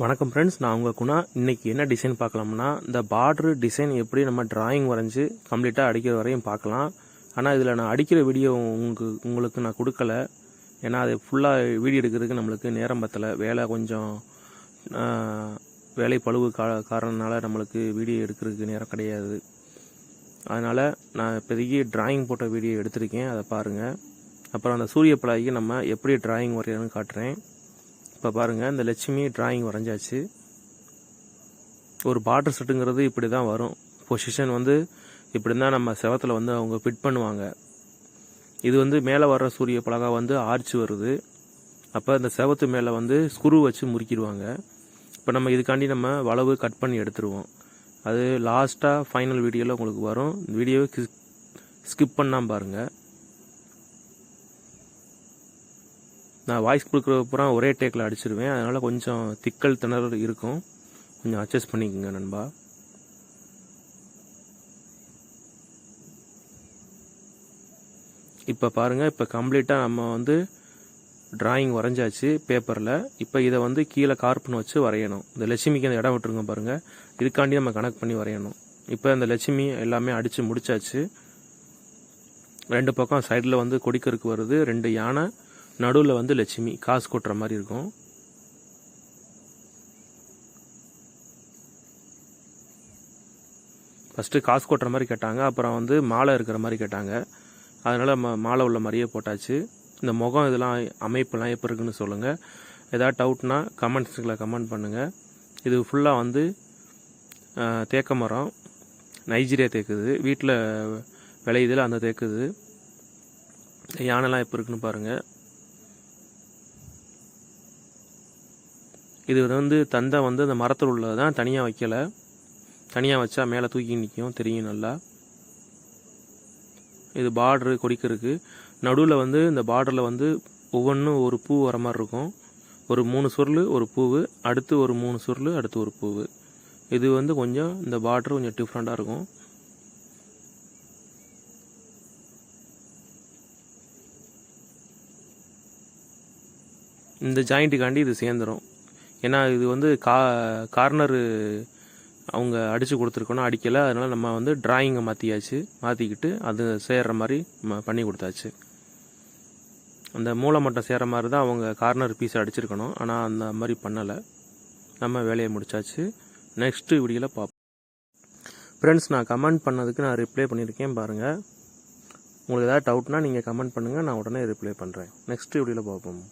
வணக்கம் ஃப்ரெண்ட்ஸ் நான் உங்கள் குணா. இன்னைக்கு என்ன டிசைன் பார்க்கலாம்னா இந்த பார்டர் டிசைன் எப்படி நம்ம டிராயிங் வரைஞ்சி கம்ப்ளீட்டாக அடிக்கிற வரையும் பார்க்கலாம். ஆனால் இதில் நான் அடிக்கிற வீடியோ உங்களுக்கு உங்களுக்கு நான் கொடுக்கல. ஏன்னா அது ஃபுல்லாக வீடியோ எடுக்கிறதுக்கு நம்மளுக்கு நேரம் பத்தலை. வேலை கொஞ்சம் வேலை பழுவு கா காரணனால நம்மளுக்கு வீடியோ எடுக்கிறதுக்கு நேரம் கிடையாது. அதனால் நான் இப்போதைக்கு டிராயிங் போட்ட வீடியோ எடுத்திருக்கேன். அதை பாருங்கள் அப்புறம் அந்த சூரிய பலாய்க்கு நம்ம எப்படி டிராயிங் வரையணும்னு காட்டுறேன். இப்போ பாருங்கள் இந்த லட்சுமி டிராயிங் வரைஞ்சாச்சு. ஒரு பார்டர் செட்டுங்கிறது இப்படி தான் வரும். பொசிஷன் வந்து இப்படி தான் நம்ம செவத்தில் வந்து அவங்க ஃபிட் பண்ணுவாங்க. இது வந்து மேலே வர்ற சூரிய பலகா வந்து ஆர்ச் வருது. அப்போ இந்த செவத்து மேலே வந்து ஸ்க்ரூ வச்சு முறுக்கிடுவாங்க. இப்போ நம்ம இதுக்காண்டி நம்ம வளவு கட் பண்ணி எடுத்துருவோம். அது லாஸ்ட்டாக ஃபைனல் வீடியோவில் உங்களுக்கு வரும். வீடியோவை ஸ்கிப் பண்ணாமல் பாருங்கள் நான் வாய்ஸ் கொடுக்குற பூரா ஒரே டேக்கில் அடிச்சிருவேன். அதனால் கொஞ்சம் திக்கல் திணறல் இருக்கும். கொஞ்சம் அட்ஜஸ்ட் பண்ணிக்கோங்க நண்பா. இப்போ பாருங்கள் இப்போ கம்ப்ளீட்டாக நம்ம வந்து டிராயிங் வரைஞ்சாச்சு பேப்பரில் இப்போ இதை வந்து கீழே கார்பன் வச்சு வரையணும். இந்த லட்சுமிக்கு அந்த இடம் விட்டுருங்க பாருங்கள் இதுக்காண்டி நம்ம கனெக்ட் பண்ணி வரையணும். இப்போ அந்த லட்சுமி எல்லாமே அடித்து முடிச்சாச்சு. ரெண்டு பக்கம் சைடில் வந்து கொடிக்கருக்கு வருது ரெண்டு யானை. நடுவில் வந்து லட்சுமி காசு கொட்டுற மாதிரி இருக்கும். ஃபஸ்ட்டு காசு கொட்டுற மாதிரி கேட்டாங்க. அப்புறம் வந்து மாலை இருக்கிற மாதிரி கேட்டாங்க. அதனால் ம மாலை உள்ள மாதிரியே போட்டாச்சு. இந்த முகம் இதெல்லாம் அமைப்பெல்லாம் எப்போ இருக்குன்னு சொல்லுங்கள் ஏதாவது டவுட்னா கமெண்ட்ஸுங்களை கமெண்ட் பண்ணுங்கள் இது ஃபுல்லாக வந்து தேக்க மரம். நைஜீரியா தேக்குது. வீட்டில் விளையுதில் அந்த தேக்குது. யானைலாம் எப்போ இருக்குன்னு பாருங்கள் இது வந்து தந்தை வந்து அந்த மரத்தில் உள்ளது தான் தனியாக வைக்கலை. தனியாக வச்சா மேலே தூக்கி நிற்கும் தெரியும் நல்லா. இது பார்டரு கொடிக்கிறதுக்கு நடுவில் வந்து இந்த பார்டரில் வந்து ஒவ்வொன்றும் ஒரு பூ வர மாதிரி இருக்கும். ஒரு மூணு சுருள் ஒரு பூவு அடுத்து ஒரு மூணு சுருள் அடுத்து ஒரு பூவு. இது வந்து கொஞ்சம் இந்த பார்டர் கொஞ்சம் டிஃப்ரெண்ட்டாக இருக்கும். இந்த ஜாயிண்ட்டுக்காண்டி இது சேர்ந்துடும் ஏன்னா இது வந்து கா கார்னரு அவங்க அடித்து கொடுத்துருக்கோன்னா அடிக்கலை. அதனால் நம்ம வந்து டிராயிங்கை மாற்றியாச்சு மாற்றிக்கிட்டு அது சேர்கிற மாதிரி ம- பண்ணி கொடுத்தாச்சு. அந்த மூளை மட்டம் சேர்கிற மாதிரி தான் அவங்க கார்னர் பீஸ் அடிச்சிருக்கணும். ஆனால் அந்த மாதிரி பண்ணலை. நம்ம வேலையை முடிச்சாச்சு. நெக்ஸ்ட்டு வீடியோவில் பார்ப்போம் ஃப்ரெண்ட்ஸ் நான் கமெண்ட் பண்ணதுக்கு நான் ரிப்ளை பண்ணியிருக்கேன் பாருங்கள் உங்களுக்கு ஏதாவது டவுட்னா நீங்கள் கமெண்ட் பண்ணுங்கள் நான் உடனே ரிப்ளை பண்ணுறேன் நெக்ஸ்ட் வீடியோவில் பார்ப்போம்